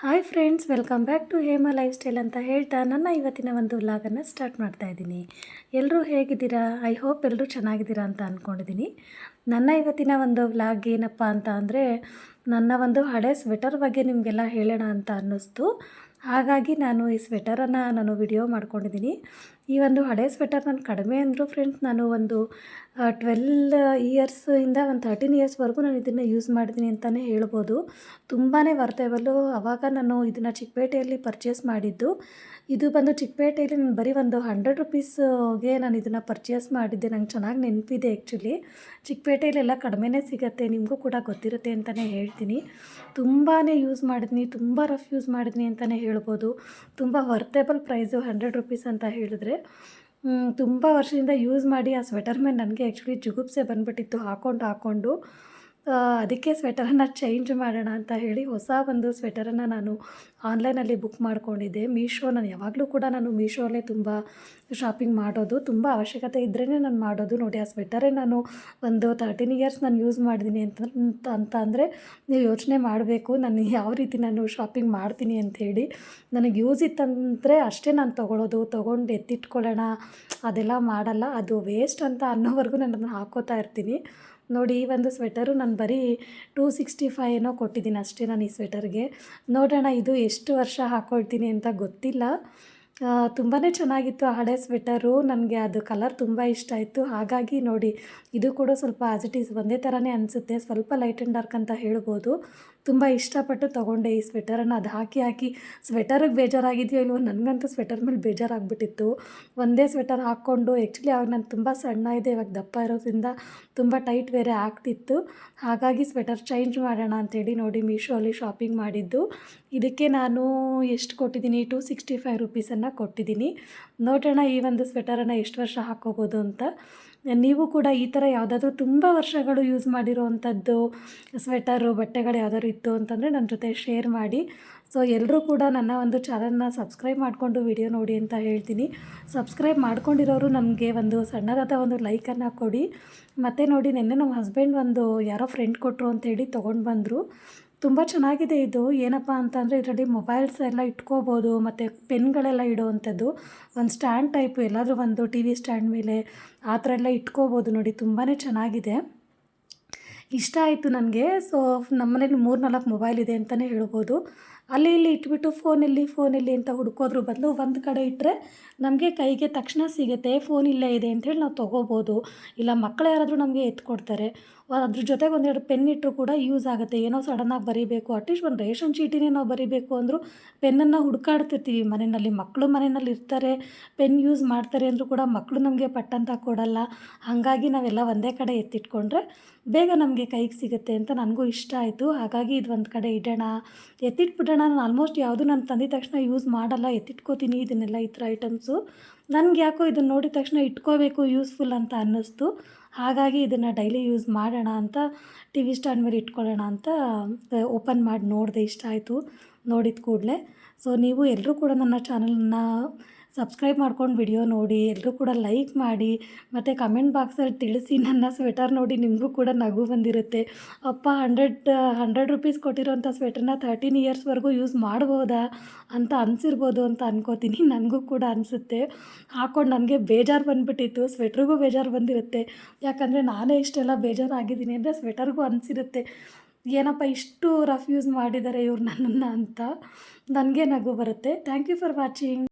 Hi friends, welcome back to Hema lifestyle ಅಂತ ಹೇಳ್ತಾ ನನ್ನ ಇವತ್ತಿನ ಒಂದು ವ್ಲಾಗನ್ನು ಸ್ಟಾರ್ಟ್ ಮಾಡ್ತಾ ಇದ್ದೀನಿ. ಎಲ್ಲರೂ ಹೇಗಿದ್ದೀರಾ? ಐ ಹೋಪ್ ಎಲ್ಲರೂ ಚೆನ್ನಾಗಿದ್ದೀರಾ ಅಂತ ಅಂದ್ಕೊಂಡಿದ್ದೀನಿ ನನ್ನ ಇವತ್ತಿನ ಒಂದು ವ್ಲಾಗ್ ಏನಪ್ಪ ಅಂತ ಅಂದರೆ, ನನ್ನ ಒಂದು ಹಳೆ ಸ್ವೆಟರ್ ಬಗ್ಗೆ ನಿಮಗೆಲ್ಲ ಹೇಳೋಣ ಅಂತ ಅನ್ನಿಸ್ತು. ಹಾಗಾಗಿ ನಾನು ಈ ಸ್ವೆಟರನ್ನು ನಾನು ವಿಡಿಯೋ ಮಾಡ್ಕೊಂಡಿದ್ದೀನಿ. ಈ ಒಂದು ಹಳೆ ಸ್ವೆಟರ್ ನಾನು ಕಡಿಮೆ ಅಂದರೂ ಫ್ರೆಂಡ್ಸ್ ನಾನು ಒಂದು ಟ್ವೆಲ್ ಇಯರ್ಸಿಂದ ಒಂದು ತರ್ಟೀನ್ ಇಯರ್ಸ್ವರೆಗೂ ನಾನು ಇದನ್ನು ಯೂಸ್ ಮಾಡಿದ್ದೀನಿ ಅಂತಲೇ ಹೇಳ್ಬೋದು. ತುಂಬಾ ವರ್ತೇಬಲ್ಲು ಆವಾಗ ನಾನು ಇದನ್ನು ಚಿಕ್ಕಪೇಟೆಯಲ್ಲಿ ಪರ್ಚೇಸ್ ಮಾಡಿದ್ದು. ಇದು ಬಂದು ಚಿಕ್ಕಪೇಟೆಯಲ್ಲಿ ನಾನು ಬರೀ ಒಂದು ಹಂಡ್ರೆಡ್ ರುಪೀಸ್ಗೆ ನಾನು ಇದನ್ನು ಪರ್ಚೇಸ್ ಮಾಡಿದ್ದೆ. ನಂಗೆ ಚೆನ್ನಾಗಿ ನೆನಪಿದೆ ಆ್ಯಕ್ಚುಲಿ ಚಿಕ್ಕಪೇಟೆಯಲ್ಲೆಲ್ಲ ಕಡಿಮೆನೇ ಸಿಗುತ್ತೆ, ನಿಮಗೂ ಕೂಡ ಗೊತ್ತಿರುತ್ತೆ ಅಂತಲೇ ಹೇಳ್ತೀನಿ. ತುಂಬಾ ಯೂಸ್ ಮಾಡಿದ್ನಿ, ತುಂಬ ರಫ್ ಯೂಸ್ ಮಾಡಿದ್ನಿ ಅಂತಲೇ ಹೇಳ್ಬೋದು. ತುಂಬ ವರ್ತೇಬಲ್ ಪ್ರೈಸು ಹಂಡ್ರೆಡ್ ರುಪೀಸ್ ಅಂತ ಹೇಳಿದ್ರೆ ತುಂಬ ವರ್ಷದಿಂದ ಯೂಸ್ ಮಾಡಿ ಆ ಸ್ವೆಟರ್ ಮೇಲೆ ನನಗೆ ಆ್ಯಕ್ಚುಲಿ ಜುಗುಪ್ಸೆ ಬಂದುಬಿಟ್ಟಿತ್ತು. ಹಾಕ್ಕೊಂಡು ಹಾಕ್ಕೊಂಡು ಅದಕ್ಕೆ ಸ್ವೆಟರನ್ನು ಚೇಂಜ್ ಮಾಡೋಣ ಅಂತ ಹೇಳಿ ಹೊಸ ಒಂದು ಸ್ವೆಟರನ್ನು ನಾನು ಆನ್ಲೈನಲ್ಲಿ ಬುಕ್ ಮಾಡಿಕೊಂಡಿದ್ದೆ. ಮೀಶೋ ನಾನು ಯಾವಾಗಲೂ ಕೂಡ ನಾನು ಮೀಶೋಲ್ಲೇ ತುಂಬ ಶಾಪಿಂಗ್ ಮಾಡೋದು. ತುಂಬ ಅವಶ್ಯಕತೆ ಇದ್ರೇ ನಾನು ಮಾಡೋದು. ನೋಡಿ, ಆ ಸ್ವೆಟರೇ ನಾನು ಒಂದು ತರ್ಟೀನ್ ಇಯರ್ಸ್ ನಾನು ಯೂಸ್ ಮಾಡಿದ್ದೀನಿ ಅಂತ ಅಂತ ಅಂದರೆ ನೀವು ಯೋಚನೆ ಮಾಡಬೇಕು. ನಾನು ಯಾವ ರೀತಿ ನಾನು ಶಾಪಿಂಗ್ ಮಾಡ್ತೀನಿ ಅಂಥೇಳಿ ನನಗೆ ಯೂಸ್ ಇತ್ತಂದರೆ ಅಷ್ಟೇ ನಾನು ತೊಗೊಳ್ಳೋದು ತೊಗೊಂಡು ಎತ್ತಿಟ್ಕೊಳ್ಳೋಣ. ಅದೆಲ್ಲ ಮಾಡಲ್ಲ. ಅದು ವೇಸ್ಟ್ ಅಂತ ಅನ್ನೋವರೆಗೂ ನಾನು ಅದನ್ನು ಹಾಕೋತಾ ಇರ್ತೀನಿ. ನೋಡಿ ಈ ಒಂದು ಸ್ವೆಟರು ನಾನು ಬರೀ ಟೂ ಸಿಕ್ಸ್ಟಿ ಫೈವ್ ಏನೋ ಕೊಟ್ಟಿದ್ದೀನಿ ಅಷ್ಟೇ ನಾನು ಈ ಸ್ವೆಟರ್ಗೆ ನೋಡೋಣ, ಇದು ಎಷ್ಟು ವರ್ಷ ಹಾಕ್ಕೊಳ್ತೀನಿ ಅಂತ ಗೊತ್ತಿಲ್ಲ. ತುಂಬಾ ಚೆನ್ನಾಗಿತ್ತು ಆ ಹಳೆ ಸ್ವೆಟರು ನನಗೆ ಅದು ಕಲರ್ ತುಂಬ ಇಷ್ಟ ಆಯಿತು. ಹಾಗಾಗಿ ನೋಡಿ, ಇದು ಕೂಡ ಸ್ವಲ್ಪ ಆಸ್ ಒಂದೇ ಥರನೇ ಅನಿಸುತ್ತೆ. ಸ್ವಲ್ಪ ಲೈಟ್ ಆ್ಯಂಡ್ ಡಾರ್ಕ್ ಅಂತ ಹೇಳ್ಬೋದು. ತುಂಬ ಇಷ್ಟಪಟ್ಟು ತೊಗೊಂಡೆ ಈ ಸ್ವೆಟರನ್ನು. ಅದು ಹಾಕಿ ಹಾಕಿ ಸ್ವೆಟರಿಗೆ ಬೇಜಾರಾಗಿದೆಯೋ ಇಲ್ವೋ ನನಗಂತೂ ಸ್ವೆಟರ್ ಮೇಲೆ ಬೇಜಾರಾಗ್ಬಿಟ್ಟಿತ್ತು. ಒಂದೇ ಸ್ವೆಟರ್ ಹಾಕ್ಕೊಂಡು ಆ್ಯಕ್ಚುಲಿ ಆವಾಗ ನಾನು ತುಂಬ ಸಣ್ಣ ಇದೆ ಇವಾಗ ದಪ್ಪ ಇರೋದ್ರಿಂದ ತುಂಬ ಟೈಟ್ ವೇರೆ ಆಗ್ತಿತ್ತು. ಹಾಗಾಗಿ ಸ್ವೆಟರ್ ಚೇಂಜ್ ಮಾಡೋಣ ಅಂಥೇಳಿ ನೋಡಿ ಮೀಶೋಲ್ಲಿ ಶಾಪಿಂಗ್ ಮಾಡಿದ್ದು. ಇದಕ್ಕೆ ನಾನು ಎಷ್ಟು ಕೊಟ್ಟಿದ್ದೀನಿ? ಟು ಸಿಕ್ಸ್ಟಿ ಫೈವ್ ರುಪೀಸನ್ನು ಕೊಟ್ಟಿದ್ದೀನಿ. ನೋಡೋಣ ಈ ಒಂದು ಸ್ವೆಟರನ್ನು ಎಷ್ಟು ವರ್ಷ ಹಾಕ್ಕೋಬೋದು ಅಂತ. ನೀವು ಕೂಡ ಈ ಥರ ಯಾವುದಾದ್ರೂ ತುಂಬ ವರ್ಷಗಳು ಯೂಸ್ ಮಾಡಿರೋವಂಥದ್ದು ಸ್ವೆಟರು, ಬಟ್ಟೆಗಳು ಯಾವ್ದಾದ್ರು ಇತ್ತು ಅಂತಂದರೆ ನನ್ನ ಜೊತೆ ಶೇರ್ ಮಾಡಿ. ಸೊ ಎಲ್ಲರೂ ಕೂಡ ನನ್ನ ಒಂದು ಚಾನಲ್ನ ಸಬ್ಸ್ಕ್ರೈಬ್ ಮಾಡಿಕೊಂಡು ವಿಡಿಯೋ ನೋಡಿ ಅಂತ ಹೇಳ್ತೀನಿ. ಸಬ್ಸ್ಕ್ರೈಬ್ ಮಾಡ್ಕೊಂಡಿರೋರು ನಮಗೆ ಒಂದು ಸಣ್ಣದಾದ ಒಂದು ಲೈಕನ್ನು ಕೊಡಿ. ಮತ್ತು ನೋಡಿ, ನಿನ್ನೆ ನಮ್ಮ ಹಸ್ಬೆಂಡ್ ಒಂದು ಯಾರೋ ಫ್ರೆಂಡ್ ಕೊಟ್ಟರು ಅಂತೇಳಿ ತೊಗೊಂಡು ಬಂದರು. ತುಂಬ ಚೆನ್ನಾಗಿದೆ ಇದು. ಏನಪ್ಪ ಅಂತಂದರೆ ಇದರಲ್ಲಿ ಮೊಬೈಲ್ಸ್ ಎಲ್ಲ ಇಟ್ಕೋಬೋದು, ಮತ್ತು ಪೆನ್ಗಳೆಲ್ಲ ಇಡೋವಂಥದ್ದು. ಒಂದು ಸ್ಟ್ಯಾಂಡ್ ಟೈಪು, ಎಲ್ಲಾದರೂ ಒಂದು ಟಿ ವಿ ಸ್ಟ್ಯಾಂಡ್ ಮೇಲೆ ಆ ಥರ ಎಲ್ಲ ಇಟ್ಕೋಬೋದು ನೋಡಿ ತುಂಬಾ ಚೆನ್ನಾಗಿದೆ. ಇಷ್ಟ ಆಯಿತು ನನಗೆ. ಸೊ ನಮ್ಮ ಮನೇಲಿ ಮೂರು ನಾಲ್ಕು ಮೊಬೈಲ್ ಇದೆ ಅಂತಲೇ ಹೇಳ್ಬೋದು. ಅಲ್ಲಿ ಇಲ್ಲಿ ಇಟ್ಬಿಟ್ಟು ಫೋನಲ್ಲಿ ಫೋನಲ್ಲಿ ಅಂತ ಹುಡುಕೋದ್ರ ಬದಲು ಒಂದು ಕಡೆ ಇಟ್ಟರೆ ನಮಗೆ ಕೈಗೆ ತಕ್ಷಣ ಸಿಗುತ್ತೆ, ಫೋನ್ ಇಲ್ಲೇ ಇದೆ ಅಂಥೇಳಿ ನಾವು ತೊಗೋಬೋದು. ಇಲ್ಲ ಮಕ್ಕಳು ಯಾರಾದರೂ ನಮಗೆ ಎತ್ಕೊಡ್ತಾರೆ, ಅದ್ರ ಜೊತೆಗೆ ಒಂದೆರಡು ಪೆನ್ ಇಟ್ಟರು ಕೂಡ ಯೂಸ್ ಆಗುತ್ತೆ. ಏನೋ ಸಡನ್ನಾಗಿ ಬರೀಬೇಕು ಅಟ್ಲೀಸ್ಟ್ ಒಂದು ರೇಷನ್ ಚೀಟಿನೇ ನಾವು ಬರೀಬೇಕು ಅಂದರೂ ಪೆನ್ನನ್ನು ಹುಡುಕಾಡ್ತಿರ್ತೀವಿ. ಮನೆಯಲ್ಲಿ ಮಕ್ಕಳು ಮನೆಯಲ್ಲಿ ಇರ್ತಾರೆ, ಪೆನ್ ಯೂಸ್ ಮಾಡ್ತಾರೆ ಅಂದರೂ ಕೂಡ ಮಕ್ಕಳು ನಮಗೆ ಪಟ್ಟಂತ ಕೊಡಲ್ಲ. ಹಾಗಾಗಿ ನಾವೆಲ್ಲ ಒಂದೇ ಕಡೆ ಎತ್ತಿಟ್ಕೊಂಡ್ರೆ ಬೇಗ ನಮಗೆ ಕೈಗೆ ಸಿಗುತ್ತೆ ಅಂತ ನನಗೂ ಇಷ್ಟ ಆಯಿತು. ಹಾಗಾಗಿ ಇದು ಒಂದು ಕಡೆ ಇಡೋಣ. ಎತ್ತಿಟ್ಬಿಡೋಣ. ನಾನು ಆಲ್ಮೋಸ್ಟ್ ಯಾವುದು ನಾನು ತಂದಿದ ತಕ್ಷಣ ಯೂಸ್ ಮಾಡಲ್ಲ. ಎತ್ತಿಟ್ಕೋತೀನಿ ಇದನ್ನೆಲ್ಲ ಈ ಥರ ಐಟಮ್ಸು ನನಗೆ ಯಾಕೋ ಇದನ್ನು ನೋಡಿದ ತಕ್ಷಣ ಇಟ್ಕೋಬೇಕು ಯೂಸ್ಫುಲ್ ಅಂತ ಅನ್ನಿಸ್ತು. ಹಾಗಾಗಿ ಇದನ್ನು ಡೈಲಿ ಯೂಸ್ ಮಾಡೋಣ ಅಂತ ಟಿ ವಿ ಸ್ಟ್ಯಾಂಡ್ ಮೇಲೆ ಇಟ್ಕೊಳ್ಳೋಣ ಅಂತ ಓಪನ್ ಮಾಡಿ ನೋಡಿದೆ ಇಷ್ಟ ಆಯಿತು. ನೋಡಿದ ಕೂಡಲೇ. ಸೊ ನೀವು ಎಲ್ಲರೂ ಕೂಡ ನನ್ನ ಚಾನಲನ್ನು ಸಬ್ಸ್ಕ್ರೈಬ್ ಮಾಡ್ಕೊಂಡು ವಿಡಿಯೋ ನೋಡಿ ಎಲ್ಲರೂ ಕೂಡ ಲೈಕ್ ಮಾಡಿ, ಮತ್ತು ಕಮೆಂಟ್ ಬಾಕ್ಸಲ್ಲಿ ತಿಳಿಸಿ ನನ್ನ ಸ್ವೆಟರ್ ನೋಡಿ ನಿಮಗೂ ಕೂಡ ನಗು ಬಂದಿರುತ್ತೆ. ಅಪ್ಪ ಹಂಡ್ರೆಡ್ ಹಂಡ್ರೆಡ್ ರುಪೀಸ್ ಕೊಟ್ಟಿರೋಂಥ ಸ್ವೆಟರ್ನ ತರ್ಟೀನ್ ಇಯರ್ಸ್ವರೆಗೂ ಯೂಸ್ ಮಾಡ್ಬೋದಾ ಅಂತ ಅನಿಸಿರ್ಬೋದು ಅಂತ ಅನ್ಕೋತೀನಿ. ನನಗೂ ಕೂಡ ಅನಿಸುತ್ತೆ. ಹಾಕೊಂಡು ನನಗೆ ಬೇಜಾರು ಬಂದುಬಿಟ್ಟಿತ್ತು. ಸ್ವೆಟ್ರಿಗೂ ಬೇಜಾರು ಬಂದಿರುತ್ತೆ. ಯಾಕಂದರೆ ನಾನೇ ಇಷ್ಟೆಲ್ಲ ಬೇಜಾರಾಗಿದ್ದೀನಿ ಅಂದರೆ ಸ್ವೆಟರ್ಗೂ ಅನಿಸಿರುತ್ತೆ. ಏನಪ್ಪ ಇಷ್ಟು ರಫ್ ಯೂಸ್ ಮಾಡಿದ್ದಾರೆ ಇವ್ರು ನನ್ನನ್ನು ಅಂತ. ನನಗೆ ನಗು ಬರುತ್ತೆ. Thank you for watching